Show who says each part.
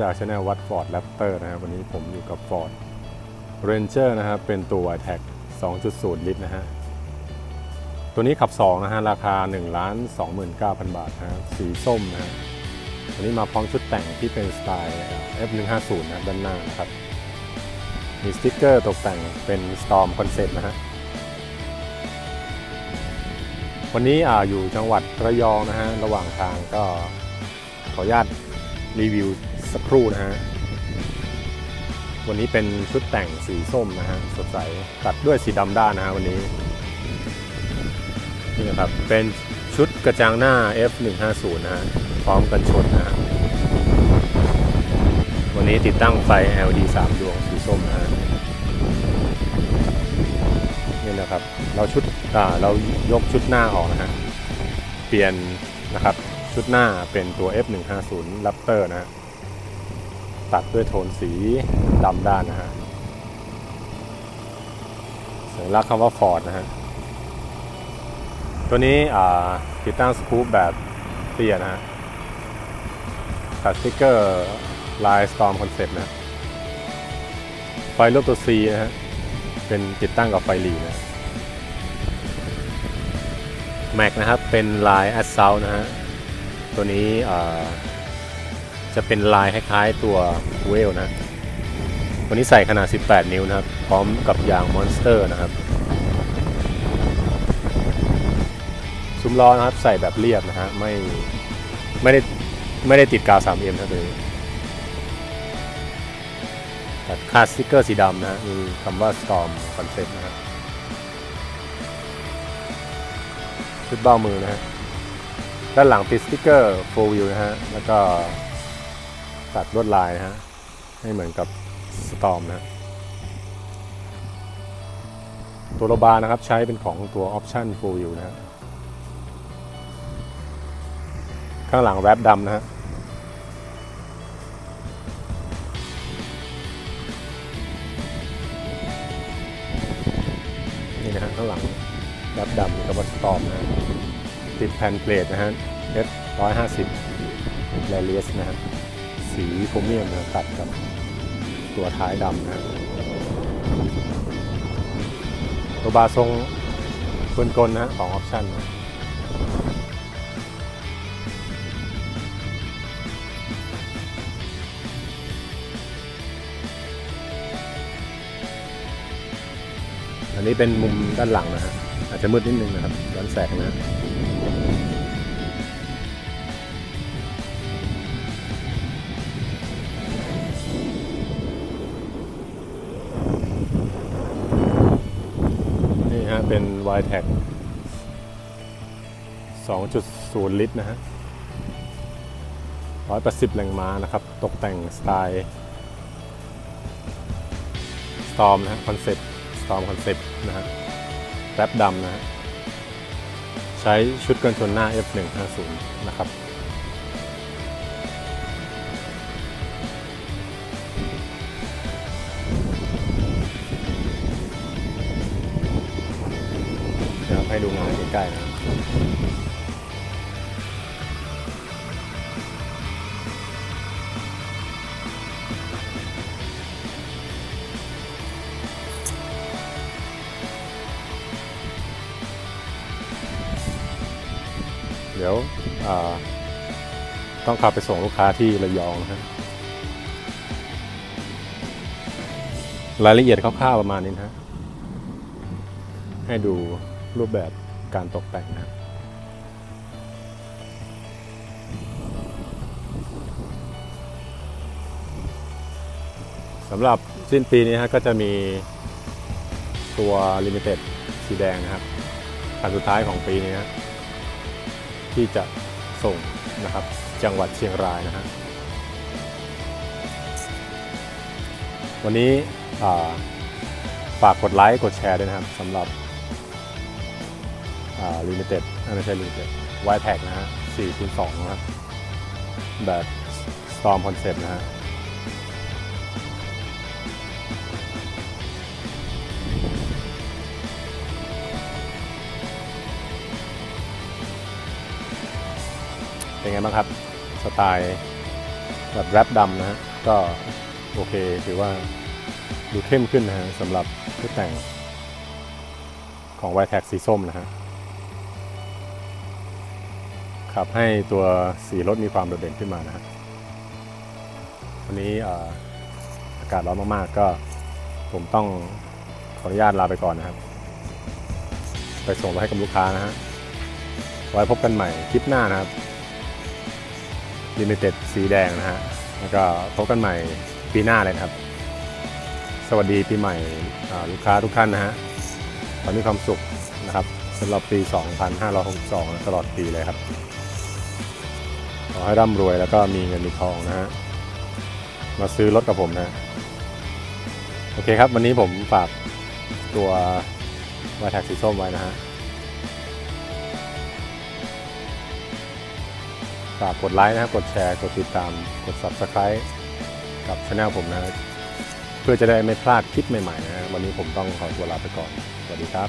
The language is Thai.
Speaker 1: จากช anel วัด Ford Raptor นะครับวันนี้ผมอยู่กับ Ford Ranger นะครับเป็นตัว y t e c 2.0 ลิตรนะฮะตัวนี้ขับ 2 นะฮะราคา 1 2 9 0 0 0 บาทนะฮะสีส้มนะฮะวันนี้มาพร้อมชุดแต่งที่เป็นสไตล์ F150 นะด้านหน้านะครับมีสติ๊กเกอร์ตกแต่งเป็น Storm Concept นะฮะวันนี้ออยู่จังหวัดระยองนะฮะระหว่างทางก็ขออนุญาตรีวิว สักครู่นะฮะ วันนี้เป็นชุดแต่งสีส้มนะฮะสดใสตัดด้วยสีดำด้านนะฮะวันนี้ นี่นะครับ เป็นชุดกระจังหน้า F150 นะฮะ พร้อมกันชนนะฮะ วันนี้ติดตั้งไฟ LED 3 ดวงสีส้มนะฮะนี่นะครับ เราชุดเรายกชุดหน้าออกนะฮะ เปลี่ยนนะครับชุดหน้าเป็นตัว F150 Raptor นะฮะ ตัดด้วยโทนสีดำด้านนะฮะสัญลักษณ์คำว่า Ford นะฮะ ตัวนี้ติดตั้งสกู๊ปแบบเตี้ยนะฮะตัดสติ๊กเกอร์ลาย Storm Concept นะไฟรูปตัว C นะฮะ เป็นติดตั้งกับไฟหลีนะแม็กนะครับ เป็นลาย a s s a u l t นะฮะ ตัวนี้ จะเป็นลายคล้ายๆตัวเวลนะ วันนี้ใส่ขนาด 18 นิ้วนะครับ พร้อมกับยางมอนสเตอร์นะครับ ซุ้มล้อนะครับ ใส่แบบเรียบนะฮะ ไม่ ไม่ได้ ไม่ได้ติดกาว 3M นะตัวนี้ตัดคาสติกเกอร์สีดำนะฮะมีคำว่า Storm Concept นะครับชุดเบ้ามือนะฮะด้านหลังติดสติกเกอร์ 4 wheel นะฮะ แล้วก็ ตัดลวดลายนะฮะให้เหมือนกับ Storm นะตัวโลบานะครับใช้เป็นของตัว Option 4 wheel นะฮะข้างหลังแรปดำนะฮะนี่นะฮะข้างหลังแรปดำกับวัสตอมนะฮะติดแผ่นเพลทนะฮะ F 150 แลเลียสนะฮะ สีโครเมียมนะตัดกับตัวท้ายดำนะตัวบาทรงกลนะฮะของออปชั่นนะอันนี้เป็นมุมด้านหลังนะฮะอาจจะมืดนิดนึงนะครับย้อนแสงนะ เป็น y t e c 2.0 ลิตรนะฮะ 180 แรงม้านะครับ ตกแต่งสไตล์ Storm นะฮะคอนเซ็ปต์ Storm Concept นะฮะแรปดำนะฮะ ใช้ชุดกันชนหน้า F150 นะครับ กล้ๆนะเดี๋ยวต้องขับไปส่งลูกค้าที่ระยองนะฮะรายละเอียดคร่าวๆประมาณนี้นะ ให้ดูรูปแบบ การตกแต่งนะสำหรับสิ้นปีนี้ฮะก็จะมีตัว Limited สีแดงนะครับคันสุดท้ายของปีนี้นะที่จะส่งนะครับจังหวัดเชียงรายนะฮะวันนี้ฝากกดไลค์กดแชร์ด้วยนะครับสำหรับ ลิมิเต็ดไม่ใช่ลิมิเต็ดไวแท็กนะฮะ4คูณ2นะครับ แบบ Storm Concept นะฮะเป็นไงบ้างครับ สไตล์แบบแรปดำนะฮะก็โอเคถือว่าดูเข้มขึ้นนะฮะสำหรับชุดแต่งของ y t e c สีส้มนะฮะ ขับให้ตัวสีรถมีความโดดเด่นขึ้นมานะฮะวันนี้อากาศร้อนมากๆ ก็ผมต้องขออนุญาตลาไปก่อนนะครับ ไปส่งรถให้กับลูกค้านะฮะไว้พบกันใหม่คลิปหน้านะครับ Limited สีแดงนะฮะแล้วก็พบกันใหม่ปีหน้าเลยครับ สวัสดีปีใหม่ลูกค้าทุกท่านนะฮะขอให้มีความสุขนะครับสำหรับปี 2562 ตลอดปีเลยครับ ขอให้ร่ำรวยแล้วก็มีเงินมีทองนะฮะ มาซื้อรถกับผมนะ โอเคครับ วันนี้ผมฝากตัววายแท็กสีส้มไว้นะฮะ ฝากกดไลค์นะครับ กดแชร์ กดติดตาม กด Subscribe กับช anel ผมนะ เพื่อจะได้ไม่พลาดคลิปใหม่ๆนะ วันนี้ผมต้องขอตัวลาไปก่อน สวัสดีครับ